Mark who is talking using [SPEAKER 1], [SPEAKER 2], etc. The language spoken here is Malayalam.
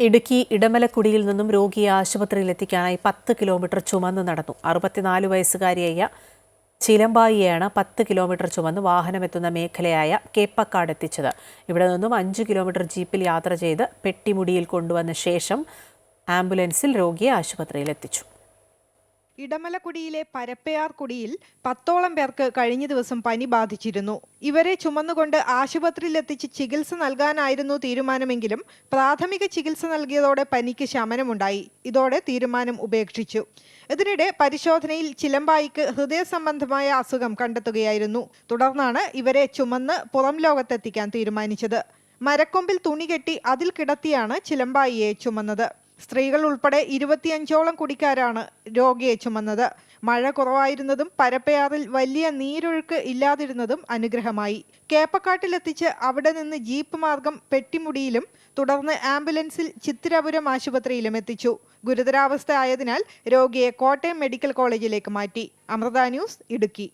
[SPEAKER 1] ഇടുക്കി ഇടമലക്കുടിയിൽ നിന്നും രോഗിയെ ആശുപത്രിയിൽ എത്തിക്കാനായി പത്ത് കിലോമീറ്റർ ചുമന്ന് നടന്നു. അറുപത്തിനാല് വയസ്സുകാരിയായ ചിലമ്പായിയാണ് പത്ത് കിലോമീറ്റർ ചുമന്ന് വാഹനമെത്തുന്ന മേഖലയായ കേപ്പക്കാട് എത്തിച്ചത്. ഇവിടെ നിന്നും അഞ്ച് കിലോമീറ്റർ ജീപ്പിൽ യാത്ര ചെയ്ത് പെട്ടിമുടിയിൽ കൊണ്ടുവന്ന ശേഷം ആംബുലൻസിൽ രോഗിയെ ആശുപത്രിയിൽ എത്തിച്ചു.
[SPEAKER 2] ഇടമലക്കുടിയിലെ പരപ്പയാർ കുടിയിൽ പത്തോളം പേർക്ക് കഴിഞ്ഞ ദിവസം പനി ബാധിച്ചിരുന്നു. ഇവരെ ചുമന്നുകൊണ്ട് ആശുപത്രിയിലെത്തിച്ച് ചികിത്സ നൽകാനായിരുന്നു തീരുമാനമെങ്കിലും പ്രാഥമിക ചികിത്സ നൽകിയതോടെ പനിക്ക് ശമനമുണ്ടായി. ഇതോടെ തീരുമാനം ഉപേക്ഷിച്ചു. ഇതിനിടെ പരിശോധനയിൽ ചിലമ്പായിക്ക് ഹൃദയ സംബന്ധമായ അസുഖം കണ്ടെത്തുകയായിരുന്നു. തുടർന്നാണ് ഇവരെ ചുമന്ന് പുറം ലോകത്തെത്തിക്കാൻ തീരുമാനിച്ചത്. മരക്കൊമ്പിൽ തുണി കെട്ടി അതിൽ കിടത്തിയാണ് ചിലമ്പായിയെ ചുമന്നത്. സ്ത്രീകൾ ഉൾപ്പെടെ ഇരുപത്തിയഞ്ചോളം കുടിക്കാരാണ് രോഗിയെ ചുമന്നത്. മഴ കുറവായിരുന്നതും പരപ്പയാറിൽ വലിയ നീരൊഴുക്ക് ഇല്ലാതിരുന്നതും അനുഗ്രഹമായി. കേപ്പക്കാട്ടിലെത്തിച്ച് അവിടെ നിന്ന് ജീപ്പ് മാർഗം പെട്ടിമുടിയിലും തുടർന്ന് ആംബുലൻസിൽ ചിത്തിരപുരം ആശുപത്രിയിലും എത്തിച്ചു. ഗുരുതരാവസ്ഥ ആയതിനാൽ രോഗിയെ കോട്ടയം മെഡിക്കൽ കോളേജിലേക്ക് മാറ്റി. അമൃത ന്യൂസ് ഇടുക്കി.